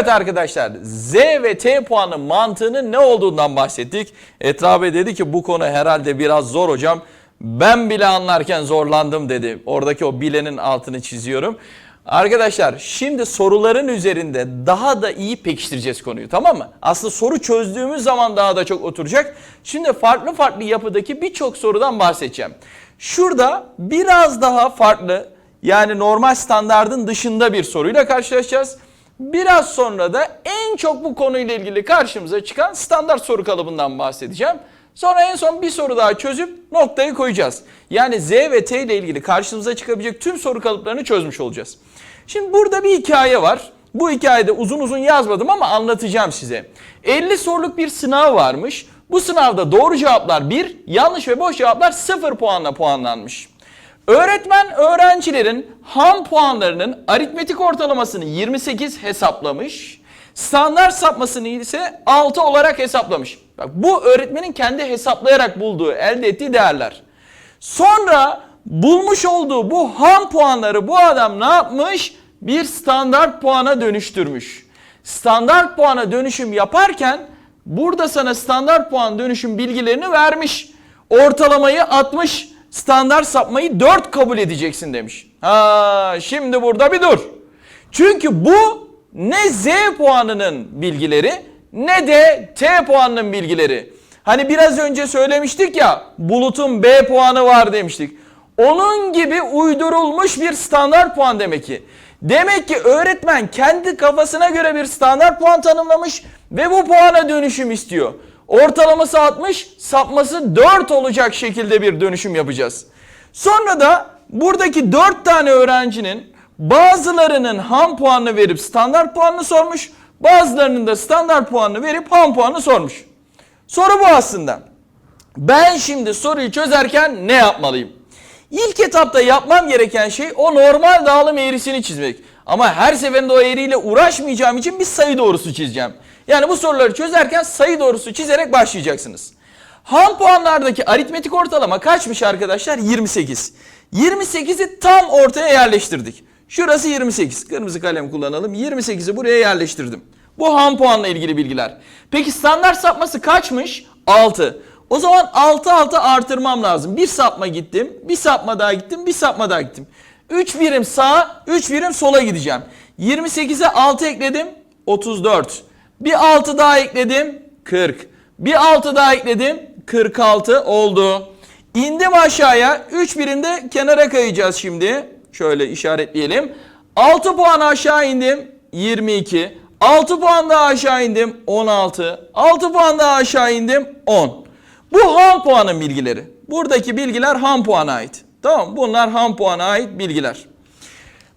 Evet arkadaşlar Z ve T puanı mantığının ne olduğundan bahsettik. Etrabe dedi ki bu konu herhalde biraz zor hocam. Ben bile anlarken zorlandım dedi. Oradaki o bilenin altını çiziyorum. Arkadaşlar şimdi soruların üzerinde daha da iyi pekiştireceğiz konuyu tamam mı? Aslında soru çözdüğümüz zaman daha da çok oturacak. Şimdi farklı farklı yapıdaki birçok sorudan bahsedeceğim. Şurada biraz daha farklı yani normal standardın dışında bir soruyla karşılaşacağız. Biraz sonra da en çok bu konuyla ilgili karşımıza çıkan standart soru kalıbından bahsedeceğim. Sonra en son bir soru daha çözüp noktayı koyacağız. Yani Z ve T ile ilgili karşımıza çıkabilecek tüm soru kalıplarını çözmüş olacağız. Şimdi burada bir hikaye var. Bu hikayede uzun uzun yazmadım ama anlatacağım size. 50 soruluk bir sınav varmış. Bu sınavda doğru cevaplar 1, yanlış ve boş cevaplar 0 puanla puanlanmış. Öğretmen öğrencilerin ham puanlarının aritmetik ortalamasını 28 hesaplamış. Standart sapmasını ise 6 olarak hesaplamış. Bak bu öğretmenin kendi hesaplayarak bulduğu, elde ettiği değerler. Sonra bulmuş olduğu bu ham puanları bu adam ne yapmış? Bir standart puana dönüştürmüş. Standart puana dönüşüm yaparken burada sana standart puan dönüşüm bilgilerini vermiş. Ortalamayı 60, standart sapmayı 4 kabul edeceksin demiş. Ha, şimdi burada bir dur. Çünkü bu ne Z puanının bilgileri ne de T puanının bilgileri. Hani biraz önce söylemiştik ya bulutun B puanı var demiştik. Onun gibi uydurulmuş bir standart puan demek ki. Demek ki öğretmen kendi kafasına göre bir standart puan tanımlamış ve bu puana dönüşüm istiyor. Ortalaması 60, sapması 4 olacak şekilde bir dönüşüm yapacağız. Sonra da buradaki 4 tane öğrencinin bazılarının ham puanını verip standart puanını sormuş, bazılarının da standart puanını verip ham puanını sormuş. Soru bu aslında. Ben şimdi soruyu çözerken ne yapmalıyım? İlk etapta yapmam gereken şey o normal dağılım eğrisini çizmek. Ama her seferinde o eğriyle uğraşmayacağım için bir sayı doğrusu çizeceğim. Yani bu soruları çözerken sayı doğrusu çizerek başlayacaksınız. Ham puanlardaki aritmetik ortalama kaçmış arkadaşlar? 28. 28'i tam ortaya yerleştirdik. Şurası 28. Kırmızı kalem kullanalım. 28'i buraya yerleştirdim. Bu ham puanla ilgili bilgiler. Peki standart sapması kaçmış? 6. O zaman 6 6 artırmam lazım. Bir sapma gittim, bir sapma daha gittim, bir sapma daha gittim. 3 birim sağa, 3 birim sola gideceğim. 28'e 6 ekledim, 34. Bir 6 daha ekledim, 40. Bir 6 daha ekledim, 46 oldu. İndim aşağıya, 3 birimde kenara kayacağız şimdi. Şöyle işaretleyelim. 6 puan aşağı indim, 22. 6 puan daha aşağı indim, 16. 6 puan daha aşağı indim, 10. Bu ham puanın bilgileri. Buradaki bilgiler ham puana ait. Tamam Bunlar ham puana ait bilgiler.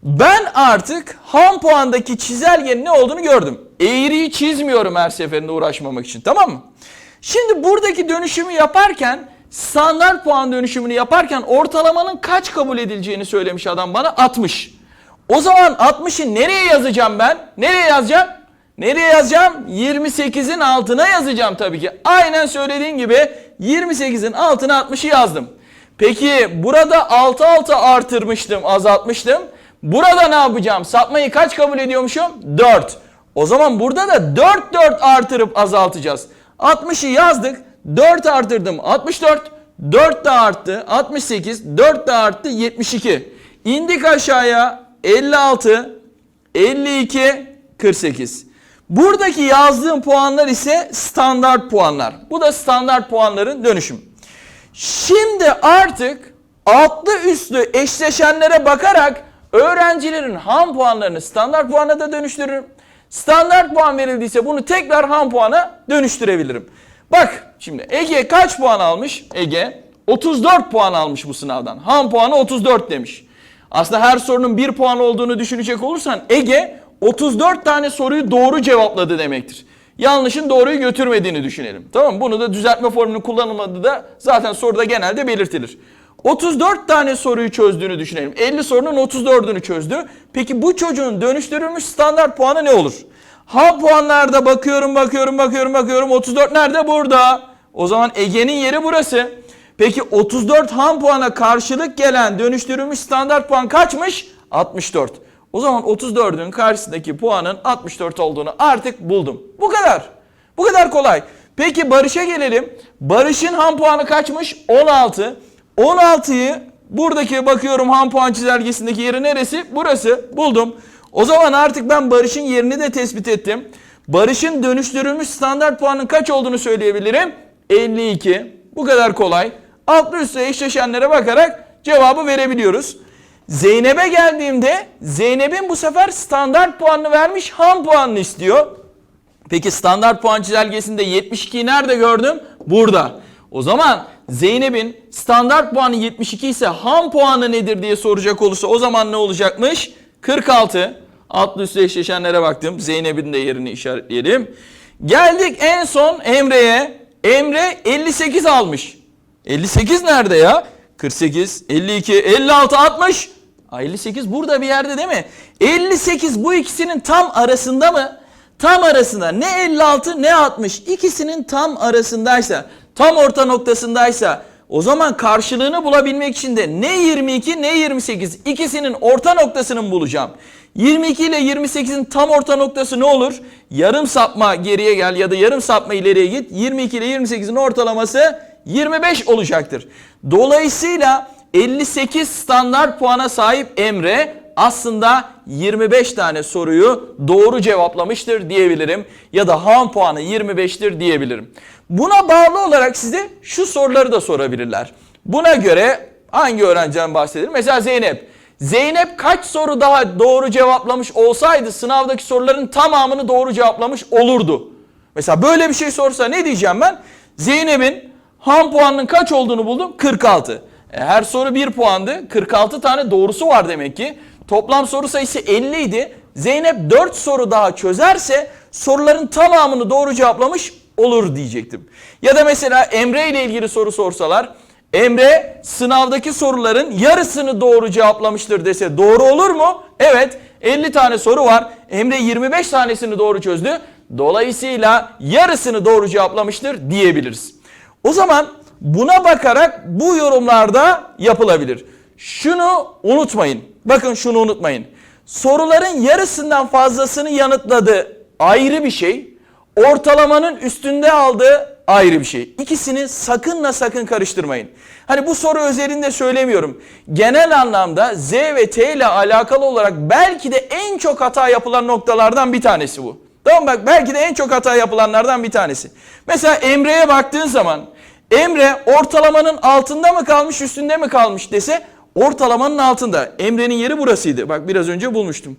Ben artık ham puandaki çizelgenin ne olduğunu gördüm. Eğriyi çizmiyorum her seferinde uğraşmamak için tamam mı? Şimdi buradaki dönüşümü yaparken standart puan dönüşümünü yaparken ortalamanın kaç kabul edileceğini söylemiş adam bana 60. O zaman 60'ı nereye yazacağım ben? Nereye yazacağım? Nereye yazacağım? 28'in altına yazacağım tabii ki. Aynen söylediğin gibi 28'in altına 60'ı yazdım. Peki burada 6 6 artırmıştım, azaltmıştım. Burada ne yapacağım? Sapmayı kaç kabul ediyormuşum? 4. O zaman burada da 4 4 artırıp azaltacağız. 60'ı yazdık. 4 artırdım 64. 4 de arttı 68. 4 de arttı 72. İndik aşağıya 56, 52, 48. Buradaki yazdığım puanlar ise standart puanlar. Bu da standart puanların dönüşüm. Şimdi artık altlı üstlü eşleşenlere bakarak öğrencilerin ham puanlarını standart puana da dönüştürürüm. Standart puan verildiyse bunu tekrar ham puana dönüştürebilirim. Bak şimdi Ege kaç puan almış? Ege 34 puan almış bu sınavdan. Ham puanı 34 demiş. Aslında her sorunun 1 puan olduğunu düşünecek olursan Ege 34 tane soruyu doğru cevapladı demektir. Yanlışın doğruyu götürmediğini düşünelim. Tamam mı? Bunu da düzeltme formülünün kullanılmadığı da zaten soruda genelde belirtilir. 34 tane soruyu çözdüğünü düşünelim. 50 sorunun 34'ünü çözdü. Peki bu çocuğun dönüştürülmüş standart puanı ne olur? Ha puanlarda bakıyorum bakıyorum bakıyorum bakıyorum 34 nerede? Burada. O zaman Ege'nin yeri burası. Peki 34 ham puana karşılık gelen dönüştürülmüş standart puan kaçmış? 64. O zaman 34'ün karşısındaki puanın 64 olduğunu artık buldum. Bu kadar. Bu kadar kolay. Peki Barış'a gelelim. Barış'ın ham puanı kaçmış? 16. 16'yı buradaki bakıyorum ham puan çizelgesindeki yeri neresi? Burası. Buldum. O zaman artık ben Barış'ın yerini de tespit ettim. Barış'ın dönüştürülmüş standart puanın kaç olduğunu söyleyebilirim. 52. Bu kadar kolay. Altlı üstü eşleşenlere bakarak cevabı verebiliyoruz. Zeynep'e geldiğimde Zeynep'in bu sefer standart puanını vermiş ham puanını istiyor. Peki standart puan çizelgesinde 72'yi nerede gördüm? Burada. O zaman Zeynep'in standart puanı 72 ise ham puanı nedir diye soracak olursa o zaman ne olacakmış? 46. Altlı üstü eşleşenlere baktım. Zeynep'in de yerini işaretleyelim. Geldik en son Emre'ye. Emre 58 almış. 58 nerede ya? 48, 52, 56, 60. Aa, 58 burada bir yerde değil mi? 58 bu ikisinin tam arasında mı? Tam arasında ne 56 ne 60 ikisinin tam arasındaysa tam orta noktasındaysa o zaman karşılığını bulabilmek için de ne 22 ne 28 ikisinin orta noktasını bulacağım? 22 ile 28'in tam orta noktası ne olur? Yarım sapma geriye gel ya da yarım sapma ileriye git. 22 ile 28'in ortalaması 25 olacaktır. Dolayısıyla 58 standart puana sahip Emre aslında 25 tane soruyu doğru cevaplamıştır diyebilirim. Ya da ham puanı 25'tir diyebilirim. Buna bağlı olarak size şu soruları da sorabilirler. Buna göre hangi öğrenciden bahsedelim? Mesela Zeynep. Zeynep kaç soru daha doğru cevaplamış olsaydı sınavdaki soruların tamamını doğru cevaplamış olurdu. Mesela böyle bir şey sorsa ne diyeceğim ben? Zeynep'in ham puanının kaç olduğunu buldum. 46. E, her soru 1 puandı. 46 tane doğrusu var demek ki. Toplam soru sayısı 50 idi. Zeynep 4 soru daha çözerse soruların tamamını doğru cevaplamış olur diyecektim. Ya da mesela Emre ile ilgili soru sorsalar Emre sınavdaki soruların yarısını doğru cevaplamıştır dese doğru olur mu? Evet 50 tane soru var. Emre 25 tanesini doğru çözdü. Dolayısıyla yarısını doğru cevaplamıştır diyebiliriz. O zaman buna bakarak bu yorumlarda yapılabilir. Şunu unutmayın. Bakın şunu unutmayın. Soruların yarısından fazlasını yanıtladı ayrı bir şey. Ortalamanın üstünde aldığı ayrı bir şey. İkisini sakınla sakın karıştırmayın. Hani bu soru özelinde söylemiyorum. Genel anlamda Z ve T ile alakalı olarak belki de en çok hata yapılan noktalardan bir tanesi bu. Tamam bak belki de en çok hata yapılanlardan bir tanesi. Mesela Emre'ye baktığın zaman Emre ortalamanın altında mı kalmış üstünde mi kalmış dese ortalamanın altında. Emre'nin yeri burasıydı. Bak biraz önce bulmuştum.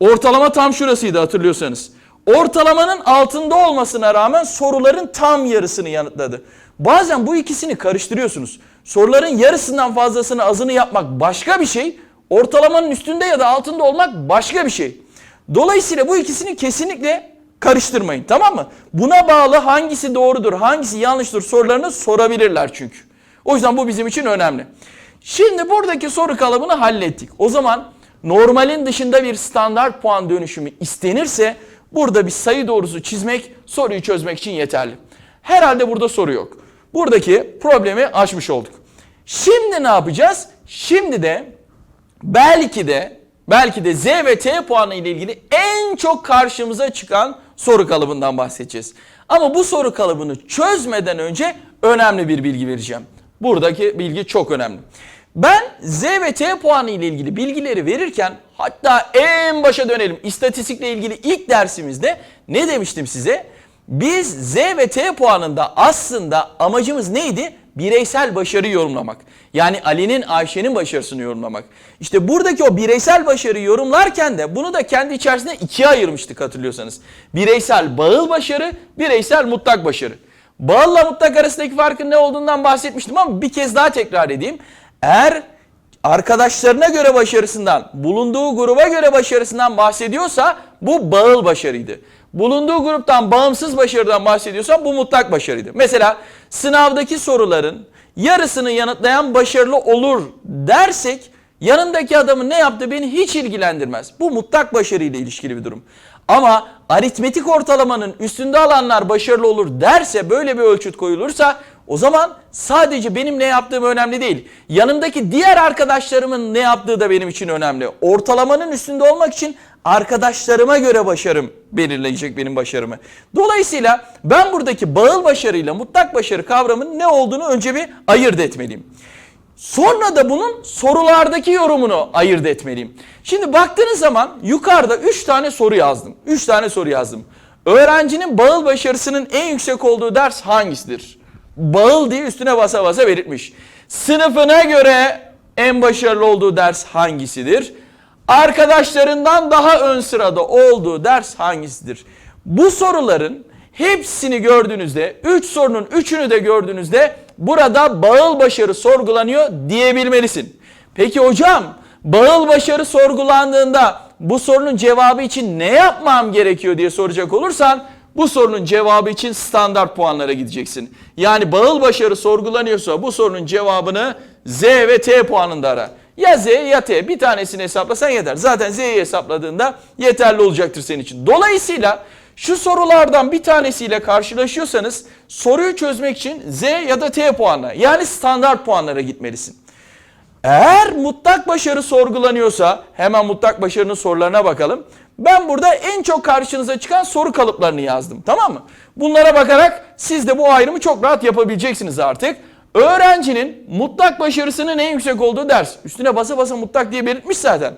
Ortalama tam şurasıydı hatırlıyorsanız. Ortalamanın altında olmasına rağmen soruların tam yarısını yanıtladı. Bazen bu ikisini karıştırıyorsunuz. Soruların yarısından fazlasını azını yapmak başka bir şey. Ortalamanın üstünde ya da altında olmak başka bir şey. Dolayısıyla bu ikisini kesinlikle karıştırmayın tamam mı? Buna bağlı hangisi doğrudur, hangisi yanlıştır sorularını sorabilirler çünkü. O yüzden bu bizim için önemli. Şimdi buradaki soru kalıbını hallettik. O zaman normalin dışında bir standart puan dönüşümü istenirse burada bir sayı doğrusu çizmek soruyu çözmek için yeterli. Herhalde burada soru yok. Buradaki problemi aşmış olduk. Şimdi ne yapacağız? Şimdi de belki de belki de Z ve T puanı ile ilgili en çok karşımıza çıkan soru kalıbından bahsedeceğiz. Ama bu soru kalıbını çözmeden önce önemli bir bilgi vereceğim. Buradaki bilgi çok önemli. Ben Z ve T puanı ile ilgili bilgileri verirken hatta en başa dönelim. İstatistikle ilgili ilk dersimizde ne demiştim size? Biz Z ve T puanında aslında amacımız neydi? Bireysel başarı yorumlamak. Yani Ali'nin Ayşe'nin başarısını yorumlamak. İşte buradaki o bireysel başarıyı yorumlarken de bunu da kendi içerisinde ikiye ayırmıştık hatırlıyorsanız. Bireysel bağıl başarı, bireysel mutlak başarı. Bağılla mutlak arasındaki farkın ne olduğundan bahsetmiştim ama bir kez daha tekrar edeyim. Eğer arkadaşlarına göre başarısından, bulunduğu gruba göre başarısından bahsediyorsa bu bağıl başarıydı. Bulunduğu gruptan bağımsız başarıdan bahsediyorsa bu mutlak başarıydı. Mesela sınavdaki soruların yarısını yanıtlayan başarılı olur dersek yanındaki adamın ne yaptığı beni hiç ilgilendirmez. Bu mutlak başarıyla ilişkili bir durum. Ama aritmetik ortalamanın üstünde alanlar başarılı olur derse böyle bir ölçüt koyulursa o zaman sadece benim ne yaptığım önemli değil. Yanımdaki diğer arkadaşlarımın ne yaptığı da benim için önemli. Ortalamanın üstünde olmak için arkadaşlarıma göre başarım belirleyecek benim başarımı. Dolayısıyla ben buradaki bağıl başarıyla mutlak başarı kavramının ne olduğunu önce bir ayırt etmeliyim. Sonra da bunun sorulardaki yorumunu ayırt etmeliyim. Şimdi baktığınız zaman yukarıda 3 tane soru yazdım. 3 tane soru yazdım. Öğrencinin bağıl başarısının en yüksek olduğu ders hangisidir? Bağıl diye üstüne basa basa belirtmiş. Sınıfına göre en başarılı olduğu ders hangisidir? Arkadaşlarından daha ön sırada olduğu ders hangisidir? Bu soruların hepsini gördüğünüzde, 3 sorunun 3'ünü de gördüğünüzde burada bağıl başarı sorgulanıyor diyebilmelisin. Peki hocam bağıl başarı sorgulandığında bu sorunun cevabı için ne yapmam gerekiyor diye soracak olursan bu sorunun cevabı için standart puanlara gideceksin. Yani bağıl başarı sorgulanıyorsa bu sorunun cevabını Z ve T puanında ara. Ya Z ya T bir tanesini hesaplasan yeter. Zaten Z'yi hesapladığında yeterli olacaktır senin için. Dolayısıyla şu sorulardan bir tanesiyle karşılaşıyorsanız soruyu çözmek için Z ya da T puanına yani standart puanlara gitmelisin. Eğer mutlak başarı sorgulanıyorsa hemen mutlak başarının sorularına bakalım. Ben burada en çok karşınıza çıkan soru kalıplarını yazdım tamam mı? Bunlara bakarak siz de bu ayrımı çok rahat yapabileceksiniz artık. Öğrencinin mutlak başarısının en yüksek olduğu ders. Üstüne basa basa mutlak diye belirtmiş zaten.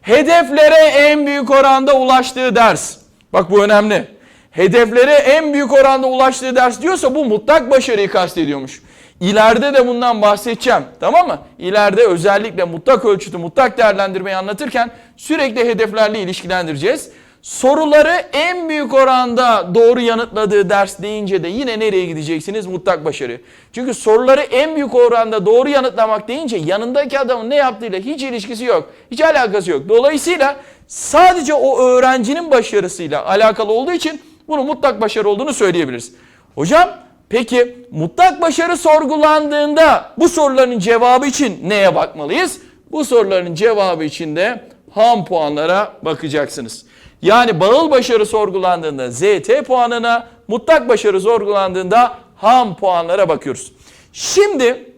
Hedeflere en büyük oranda ulaştığı ders. Bak bu önemli. Hedeflere en büyük oranda ulaştığı ders diyorsa bu mutlak başarıyı kastediyormuş. İleride de bundan bahsedeceğim. Tamam mı? İleride özellikle mutlak ölçütü, mutlak değerlendirmeyi anlatırken sürekli hedeflerle ilişkilendireceğiz. Soruları en büyük oranda doğru yanıtladığı ders deyince de yine nereye gideceksiniz? Mutlak başarı. Çünkü soruları en büyük oranda doğru yanıtlamak deyince yanındaki adamın ne yaptığıyla hiç ilişkisi yok. Hiç alakası yok. Dolayısıyla sadece o öğrencinin başarısıyla alakalı olduğu için bunu mutlak başarı olduğunu söyleyebiliriz. Hocam peki mutlak başarı sorgulandığında bu soruların cevabı için neye bakmalıyız? Bu soruların cevabı için de ham puanlara bakacaksınız. Yani bağıl başarı sorgulandığında ZT puanına, mutlak başarı sorgulandığında ham puanlara bakıyoruz. Şimdi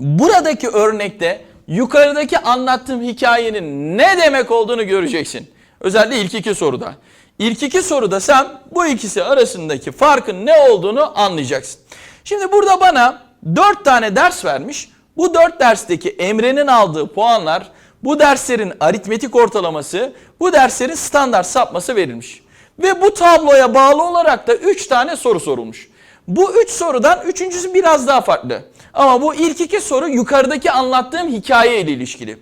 buradaki örnekte yukarıdaki anlattığım hikayenin ne demek olduğunu göreceksin. Özellikle ilk iki soruda. İlk iki soruda sen bu ikisi arasındaki farkın ne olduğunu anlayacaksın. Şimdi burada bana 4 tane ders vermiş. Bu 4 dersteki Emre'nin aldığı puanlar, bu derslerin aritmetik ortalaması, bu derslerin standart sapması verilmiş. Ve bu tabloya bağlı olarak da 3 tane soru sorulmuş. Bu 3 sorudan üçüncüsü biraz daha farklı. Ama bu ilk iki soru yukarıdaki anlattığım hikaye ile ilişkili.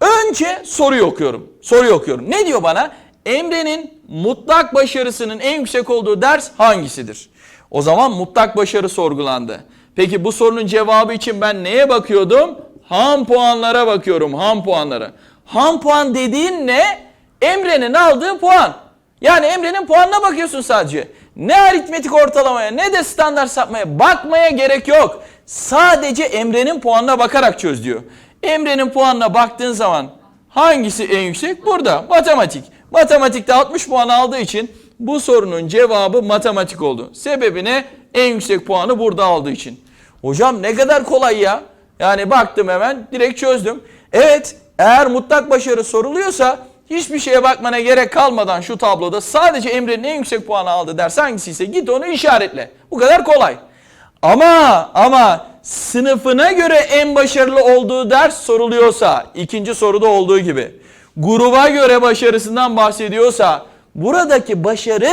Önce soruyu okuyorum. Soruyu okuyorum. Ne diyor bana? Emre'nin mutlak başarısının en yüksek olduğu ders hangisidir? O zaman mutlak başarı sorgulandı. Peki bu sorunun cevabı için ben neye bakıyordum? Ham puanlara bakıyorum, ham puanlara. Ham puan dediğin ne? Emre'nin aldığı puan. Yani Emre'nin puanına bakıyorsun sadece. Ne aritmetik ortalamaya ne de standart sapmaya bakmaya gerek yok. Sadece Emre'nin puanına bakarak çöz diyor. Emre'nin puanına baktığın zaman hangisi en yüksek? Burada matematik. Matematikte 60 puan aldığı için bu sorunun cevabı matematik oldu. Sebebi ne? En yüksek puanı burada aldığı için. Hocam ne kadar kolay ya. Yani baktım hemen direkt çözdüm. Evet eğer mutlak başarı soruluyorsa hiçbir şeye bakmana gerek kalmadan şu tabloda sadece Emre'nin en yüksek puanı aldı ders hangisiyse git onu işaretle. Bu kadar kolay. Ama ama sınıfına göre en başarılı olduğu ders soruluyorsa ikinci soruda olduğu gibi gruba göre başarısından bahsediyorsa buradaki başarı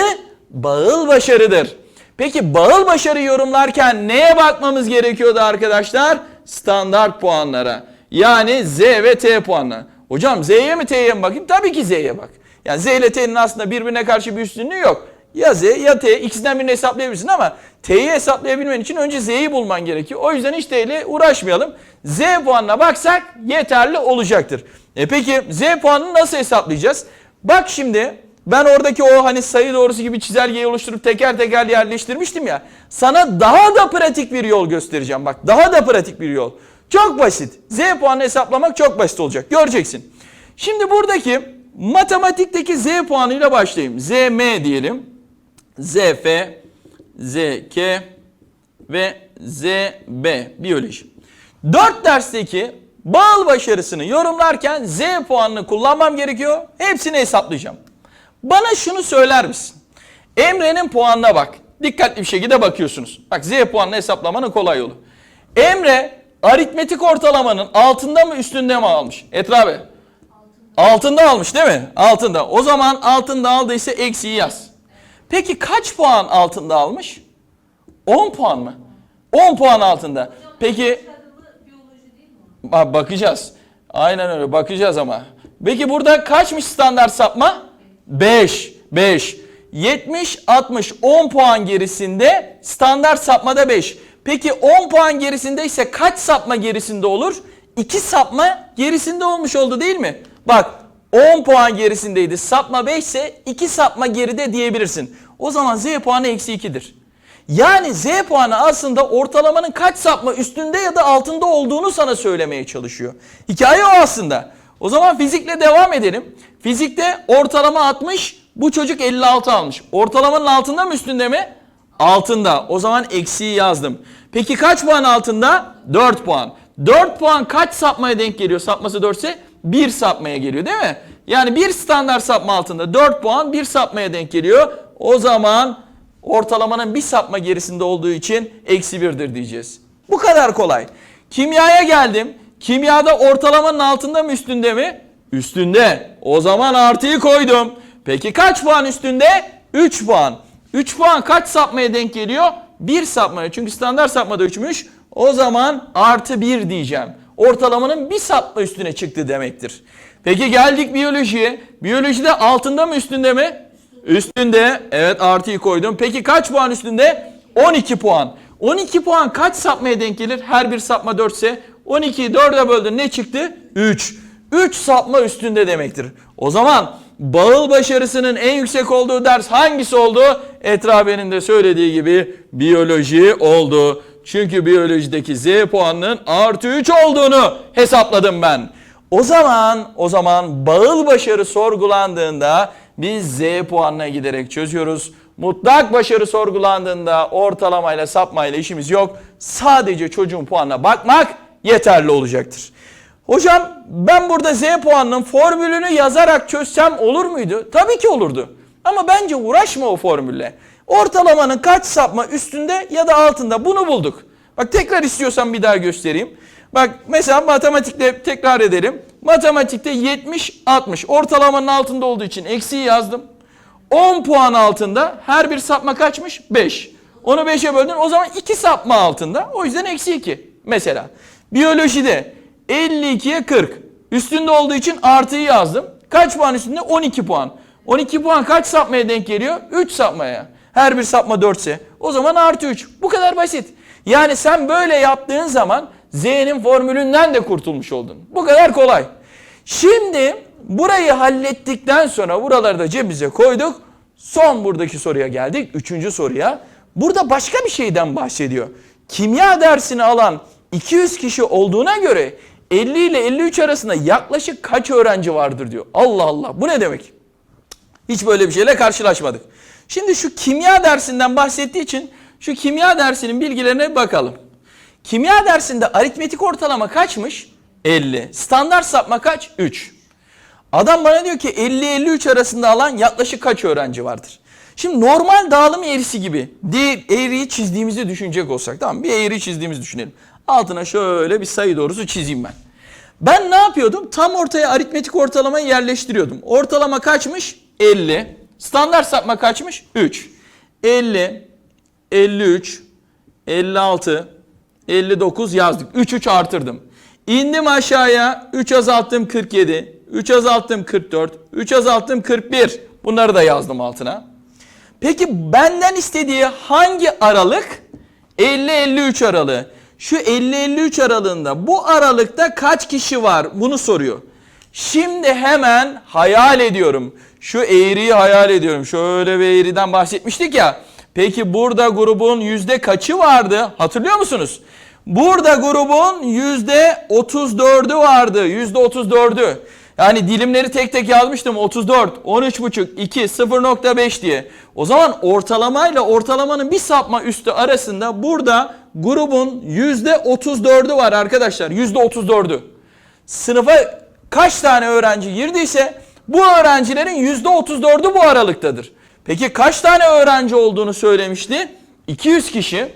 bağıl başarıdır. Peki bağıl başarı yorumlarken neye bakmamız gerekiyordu arkadaşlar? Standart puanlara. Yani Z ve T puanına. Hocam Z'ye mi T'ye mi bakayım? Tabii ki Z'ye bak. Yani Z ile T'nin aslında birbirine karşı bir üstünlüğü yok. Ya Z ya T ikisinden birini hesaplayabilirsin ama T'yi hesaplayabilmen için önce Z'yi bulman gerekiyor. O yüzden hiç T ile uğraşmayalım. Z puanına baksak yeterli olacaktır. E peki Z puanını nasıl hesaplayacağız? Bak şimdi ben oradaki o hani sayı doğrusu gibi çizelgeyi oluşturup teker teker yerleştirmiştim ya. Sana daha da pratik bir yol göstereceğim. Bak daha da pratik bir yol. Çok basit. Z puanını hesaplamak çok basit olacak. Göreceksin. Şimdi buradaki matematikteki Z puanıyla başlayayım. ZM diyelim. ZF, ZK ve Z, B. Biyoloji. 4 dersteki bağıl başarısını yorumlarken Z puanını kullanmam gerekiyor. Hepsini hesaplayacağım. Bana şunu söyler misin? Emre'nin puanına bak. Dikkatli bir şekilde bakıyorsunuz. Bak Z puanını hesaplamanın kolay yolu. Emre aritmetik ortalamanın altında mı üstünde mi almış? Etra abi. Altında almış değil mi? Altında. O zaman altında aldıysa eksiği yaz. Peki kaç puan altında almış? 10 puan mı? 10 puan altında. Peki bakacağız. Aynen öyle bakacağız ama. Peki burada kaçmış standart sapma? 5. 5. 70, 60, 10 puan gerisinde standart sapmada 5. Peki 10 puan gerisinde ise kaç sapma gerisinde olur? 2 sapma gerisinde olmuş oldu değil mi? Bak 10 puan gerisindeydi. Sapma 5 ise 2 sapma geride diyebilirsin. O zaman Z puanı eksi 2'dir. Yani Z puanı aslında ortalamanın kaç sapma üstünde ya da altında olduğunu sana söylemeye çalışıyor. Hikaye o aslında. O zaman fizikle devam edelim. Fizikte ortalama 60, bu çocuk 56 almış. Ortalamanın altında mı üstünde mi? Altında. O zaman eksiği yazdım. Peki kaç puan altında? 4 puan. 4 puan kaç sapmaya denk geliyor? Sapması 4 ise 1 sapmaya geliyor değil mi? Yani bir standart sapma altında 4 puan 1 sapmaya denk geliyor. O zaman ortalamanın bir sapma gerisinde olduğu için eksi birdir diyeceğiz. Bu kadar kolay. Kimyaya geldim. Kimyada ortalamanın altında mı üstünde mi? Üstünde. O zaman artıyı koydum. Peki kaç puan üstünde? 3 puan. 3 puan kaç sapmaya denk geliyor? 1 sapmaya. Çünkü standart sapmada 3'müş. O zaman artı 1 diyeceğim. Ortalamanın bir sapma üstüne çıktı demektir. Peki geldik biyolojiye. Biyolojide altında mı üstünde mi? Üstünde. Evet artıyı koydum. Peki kaç puan üstünde? 12 puan. 12 puan kaç sapmaya denk gelir? Her bir sapma 4 ise 12'yi 4'e böldün ne çıktı? 3. 3 sapma üstünde demektir. O zaman bağıl başarısının en yüksek olduğu ders hangisi oldu? Etrabe'nin de söylediği gibi biyoloji oldu. Çünkü biyolojideki Z puanının artı 3 olduğunu hesapladım ben. O zaman o zaman bağıl başarı sorgulandığında biz Z puanına giderek çözüyoruz. Mutlak başarı sorgulandığında ortalamayla sapmayla işimiz yok. Sadece çocuğun puanına bakmak yeterli olacaktır. Hocam ben burada Z puanının formülünü yazarak çözsem olur muydu? Tabii ki olurdu. Ama bence uğraşma o formülle. Ortalamanın kaç sapma üstünde ya da altında bunu bulduk. Bak tekrar istiyorsan bir daha göstereyim. Bak mesela matematikte tekrar edelim. Matematikte 70-60 ortalamanın altında olduğu için eksiği yazdım. 10 puan altında her bir sapma kaçmış? 5. Onu 5'e böldün o zaman 2 sapma altında. O yüzden eksi 2 mesela. Biyolojide 52'ye 40. Üstünde olduğu için artıyı yazdım. Kaç puan üstünde? 12 puan. 12 puan kaç sapmaya denk geliyor? 3 sapmaya. Her bir sapma 4 ise o zaman artı 3. Bu kadar basit. Yani sen böyle yaptığın zaman Z'nin formülünden de kurtulmuş oldun. Bu kadar kolay. Şimdi burayı hallettikten sonra buraları da cebimize koyduk. Son buradaki soruya geldik. Üçüncü soruya. Burada başka bir şeyden bahsediyor. Kimya dersini alan 200 kişi olduğuna göre 50 ile 53 arasında yaklaşık kaç öğrenci vardır diyor. Allah Allah bu ne demek? Hiç böyle bir şeyle karşılaşmadık. Şimdi şu kimya dersinden bahsettiği için şu kimya dersinin bilgilerine bakalım. Kimya dersinde aritmetik ortalama kaçmış? 50. Standart sapma kaç? 3. Adam bana diyor ki 50-53 arasında alan yaklaşık kaç öğrenci vardır? Şimdi normal dağılım eğrisi gibi değil, eğriyi çizdiğimizi düşünecek olsak tamam bir eğri çizdiğimizi düşünelim. Altına şöyle bir sayı doğrusu çizeyim ben. Ben ne yapıyordum? Tam ortaya aritmetik ortalamayı yerleştiriyordum. Ortalama kaçmış? 50. Standart sapma kaçmış? 3. 50, 53, 56, 59 yazdık. 3 3 artırdım. İndim aşağıya 3 azalttım 47, 3 azalttım 44, 3 azalttım 41. Bunları da yazdım altına. Peki benden istediği hangi aralık? 50-53 aralığı. Şu 50-53 aralığında bu aralıkta kaç kişi var? Bunu soruyor. Şimdi hemen hayal ediyorum. Şu eğriyi hayal ediyorum. Şöyle bir eğriden bahsetmiştik ya. Peki burada grubun yüzde kaçı vardı? Hatırlıyor musunuz? Burada grubun yüzde 34'ü vardı. Yüzde 34'ü. Yani dilimleri tek tek yazmıştım. 34, 13,5, 2, 0.5 diye. O zaman ortalamayla ortalamanın bir sapma üstü arasında burada grubun %34'ü var arkadaşlar. %34'ü. Sınıfa kaç tane öğrenci girdiyse bu öğrencilerin %34'ü bu aralıktadır. Peki kaç tane öğrenci olduğunu söylemişti? 200 kişi.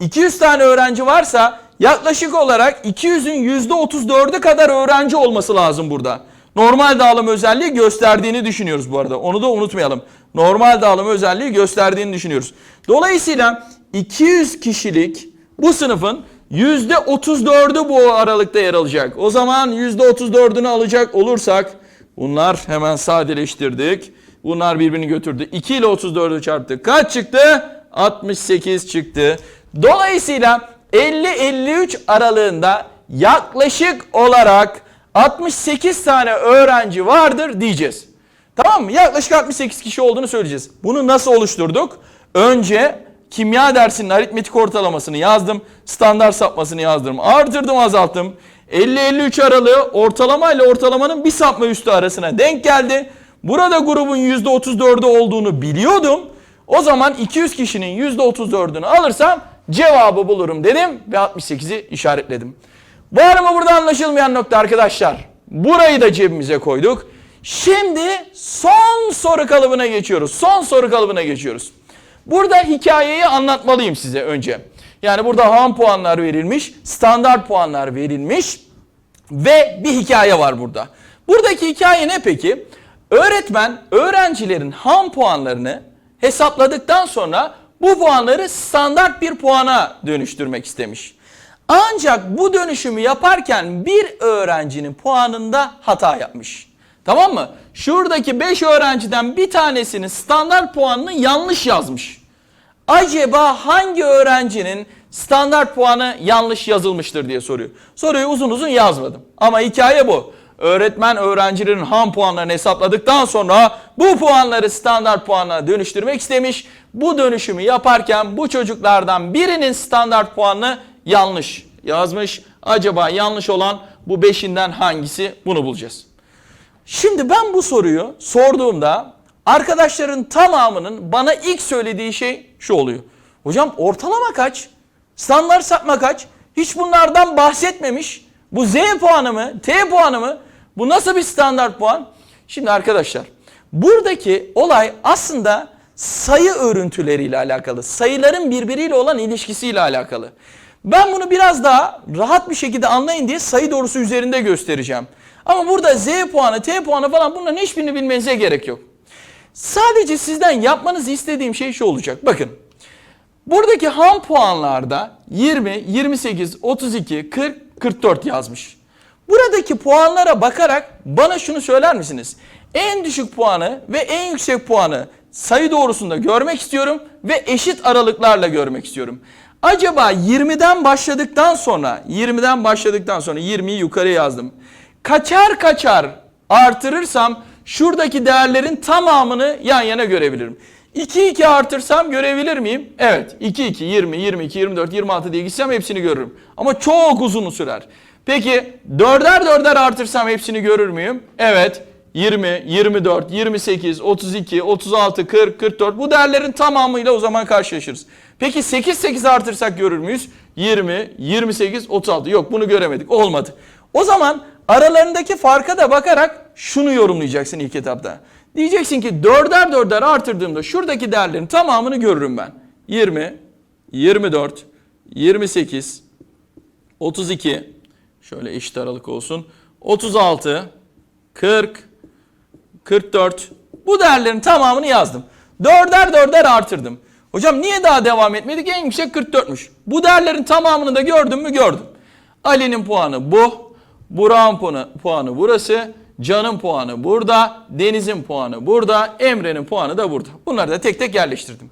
200 tane öğrenci varsa yaklaşık olarak 200'ün %34'ü kadar öğrenci olması lazım burada. Normal dağılım özelliği gösterdiğini düşünüyoruz bu arada. Onu da unutmayalım. Normal dağılım özelliği gösterdiğini düşünüyoruz. Dolayısıyla 200 kişilik bu sınıfın %34'ü bu aralıkta yer alacak. O zaman %34'ünü alacak olursak bunlar hemen sadeleştirdik. Bunlar birbirini götürdü. 2 ile 34'ü çarptık. Kaç çıktı? 68 çıktı. Dolayısıyla 50-53 aralığında yaklaşık olarak 68 tane öğrenci vardır diyeceğiz. Tamam mı? Yaklaşık 68 kişi olduğunu söyleyeceğiz. Bunu nasıl oluşturduk? Önce kimya dersinin aritmetik ortalamasını yazdım. Standart sapmasını yazdım. Artırdım azalttım. 50-53 aralığı ortalama ile ortalamanın bir sapma üstü arasına denk geldi. Burada grubun %34'ü olduğunu biliyordum. O zaman 200 kişinin %34'ünü alırsam cevabı bulurum dedim ve 68'i işaretledim. Var mı burada anlaşılmayan nokta arkadaşlar? Burayı da cebimize koyduk. Şimdi son soru kalıbına geçiyoruz. Son soru kalıbına geçiyoruz. Burada hikayeyi anlatmalıyım size önce. Yani burada ham puanlar verilmiş, standart puanlar verilmiş ve bir hikaye var burada. Buradaki hikaye ne peki? Öğretmen öğrencilerin ham puanlarını hesapladıktan sonra bu puanları standart bir puana dönüştürmek istemiş. Ancak bu dönüşümü yaparken bir öğrencinin puanında hata yapmış. Tamam mı? Şuradaki 5 öğrenciden bir tanesinin standart puanını yanlış yazmış. Acaba hangi öğrencinin standart puanı yanlış yazılmıştır diye soruyor. Soruyu uzun uzun yazmadım. Ama hikaye bu. Öğretmen öğrencilerin ham puanlarını hesapladıktan sonra bu puanları standart puana dönüştürmek istemiş. Bu dönüşümü yaparken bu çocuklardan birinin standart puanını yanlış yazmış. Acaba yanlış olan bu beşinden hangisi? Bunu bulacağız. Şimdi ben bu soruyu sorduğumda arkadaşların tamamının bana ilk söylediği şey şu oluyor. Hocam ortalama kaç? Standart sapma kaç? Hiç bunlardan bahsetmemiş. Bu Z puanı mı? T puanı mı? Bu nasıl bir standart puan? Şimdi arkadaşlar buradaki olay aslında sayı örüntüleriyle alakalı. Sayıların birbiriyle olan ilişkisiyle alakalı. Ben bunu biraz daha rahat bir şekilde anlayın diye sayı doğrusu üzerinde göstereceğim. Ama burada Z puanı, T puanı falan bunların hiçbirini bilmenize gerek yok. Sadece sizden yapmanızı istediğim şey şu olacak. Bakın. Buradaki ham puanlarda 20, 28, 32, 40, 44 yazmış. Buradaki puanlara bakarak bana şunu söyler misiniz? En düşük puanı ve en yüksek puanı sayı doğrusunda görmek istiyorum ve eşit aralıklarla görmek istiyorum. Acaba 20'den başladıktan sonra 20'den başladıktan sonra 20'yi yukarı yazdım. Kaçar kaçar artırırsam şuradaki değerlerin tamamını yan yana görebilirim. 2 2 artırsam görebilir miyim? Evet. 2 2 20 22 24 26 diye gitsem hepsini görürüm. Ama çok uzun sürer. Peki dörder dörder artırsam hepsini görür müyüm? Evet. 20, 24, 28, 32, 36, 40, 44 bu değerlerin tamamıyla o zaman karşılaşırız. Peki 8 8 artırsak görür müyüz? 20, 28, 36. Yok bunu göremedik. Olmadı. O zaman aralarındaki farka da bakarak şunu yorumlayacaksın ilk etapta. Diyeceksin ki dörder dörder artırdığımda şuradaki değerlerin tamamını görürüm ben. 20, 24, 28, 32, şöyle eşit aralık olsun. 36, 40, 44. Bu değerlerin tamamını yazdım. Dörder dörder artırdım. Hocam niye daha devam etmedik? En yüksek 44'müş. Bu değerlerin tamamını da gördüm mü? Gördüm. Ali'nin puanı bu. Burak'ın puanı burası. Can'ın puanı burada. Deniz'in puanı burada. Emre'nin puanı da burada. Bunları da tek tek yerleştirdim.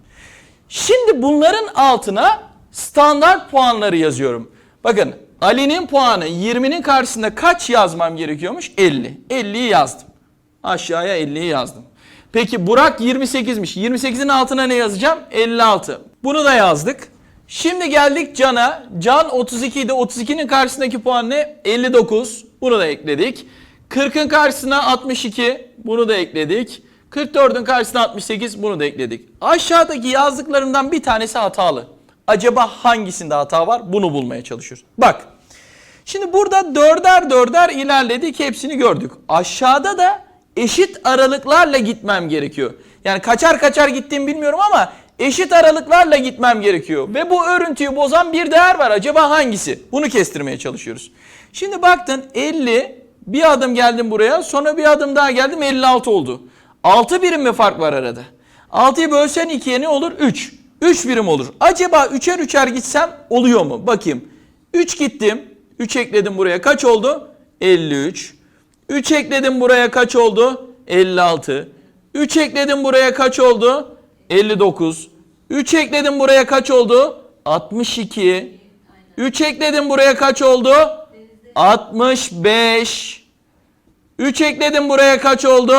Şimdi bunların altına standart puanları yazıyorum. Bakın Ali'nin puanı 20'nin karşısında kaç yazmam gerekiyormuş? 50. 50'yi yazdım. Aşağıya 50'yi yazdım. Peki Burak 28'miş. 28'in altına ne yazacağım? 56. Bunu da yazdık. Şimdi geldik Can'a. Can 32 idi. 32'nin karşısındaki puan ne? 59. Bunu da ekledik. 40'ın karşısına 62. Bunu da ekledik. 44'ün karşısına 68. Bunu da ekledik. Aşağıdaki yazdıklarımdan bir tanesi hatalı. Acaba hangisinde hata var? Bunu bulmaya çalışıyoruz. Bak. Şimdi burada dörder dörder ilerledik. Hepsini gördük. Aşağıda da eşit aralıklarla gitmem gerekiyor. Yani kaçar kaçar gittiğimi bilmiyorum ama eşit aralıklarla gitmem gerekiyor. Ve bu örüntüyü bozan bir değer var. Acaba hangisi? Bunu kestirmeye çalışıyoruz. Şimdi baktın 50 bir adım geldim buraya sonra bir adım daha geldim 56 oldu. 6 birim mi fark var arada? 6'yı bölsen 2'ye ne olur? 3. 3 birim olur. Acaba 3'er 3'er gitsem oluyor mu? Bakayım. 3 gittim. 3 ekledim buraya. Kaç oldu? 53. 3 ekledim buraya kaç oldu? 56. 3 ekledim buraya kaç oldu? 59. 3 ekledim buraya kaç oldu? 62. 3 ekledim buraya kaç oldu? 65. 3 ekledim buraya kaç oldu?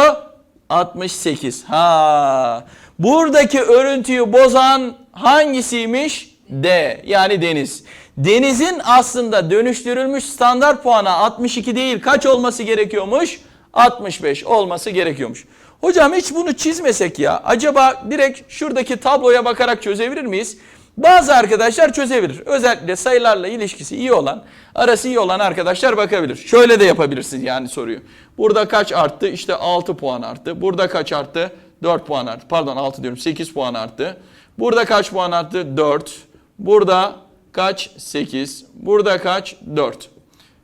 68. Ha. Buradaki örüntüyü bozan hangisiymiş? D. Yani deniz. Denizin aslında dönüştürülmüş standart puanı 62 değil kaç olması gerekiyormuş? 65 olması gerekiyormuş. Hocam hiç bunu çizmesek ya. Acaba direkt şuradaki tabloya bakarak çözebilir miyiz? Bazı arkadaşlar çözebilir. Özellikle sayılarla ilişkisi iyi olan, arası iyi olan arkadaşlar bakabilir. Şöyle de yapabilirsiniz yani soruyu. Burada kaç arttı? İşte 6 puan arttı. Burada kaç arttı? 4 puan arttı. Pardon 6 diyorum 8 puan arttı. Burada kaç puan arttı? 4. Burada kaç? 8. Burada kaç? 4.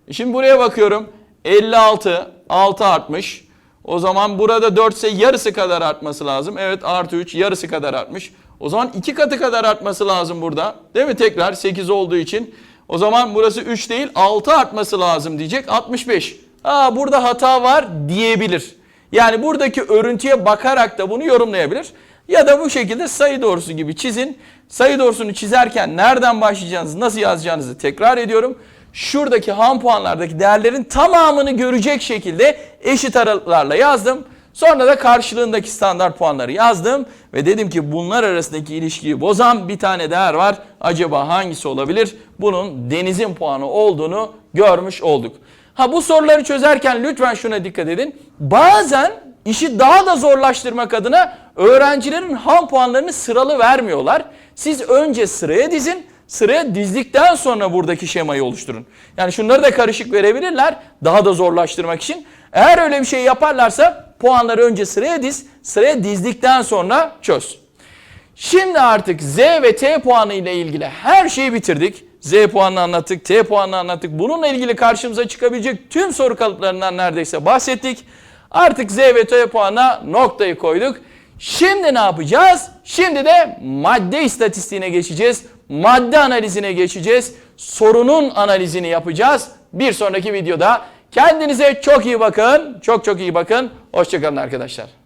E Şimdi buraya bakıyorum. 56, 6 artmış. O zaman burada 4 ise yarısı kadar artması lazım. Evet artı 3 yarısı kadar artmış. O zaman 2 katı kadar artması lazım burada. Değil mi? Tekrar 8 olduğu için. O zaman burası 3 değil 6 artması lazım diyecek 65. Aa burada hata var diyebilir. Yani buradaki örüntüye bakarak da bunu yorumlayabilir. Ya da bu şekilde sayı doğrusu gibi çizin. Sayı doğrusunu çizerken nereden başlayacağınızı, nasıl yazacağınızı tekrar ediyorum. Şuradaki ham puanlardaki değerlerin tamamını görecek şekilde eşit aralıklarla yazdım. Sonra da karşılığındaki standart puanları yazdım ve dedim ki bunlar arasındaki ilişkiyi bozan bir tane değer var. Acaba hangisi olabilir? Bunun denizin puanı olduğunu görmüş olduk. Ha bu soruları çözerken lütfen şuna dikkat edin. Bazen işi daha da zorlaştırmak adına öğrencilerin ham puanlarını sıralı vermiyorlar. Siz önce sıraya dizin. Sıraya dizdikten sonra buradaki şemayı oluşturun. Yani şunları da karışık verebilirler daha da zorlaştırmak için. Eğer öyle bir şey yaparlarsa puanları önce sıraya diz, sıraya dizdikten sonra çöz. Şimdi artık Z ve T puanı ile ilgili her şeyi bitirdik. Z puanını anlattık, T puanını anlattık. Bununla ilgili karşımıza çıkabilecek tüm soru kalıplarından neredeyse bahsettik. Artık Z ve T puanına noktayı koyduk. Şimdi ne yapacağız? Şimdi de madde istatistiğine geçeceğiz. Madde analizine geçeceğiz. Sorunun analizini yapacağız. Bir sonraki videoda kendinize çok iyi bakın. Çok çok iyi bakın. Hoşçakalın arkadaşlar.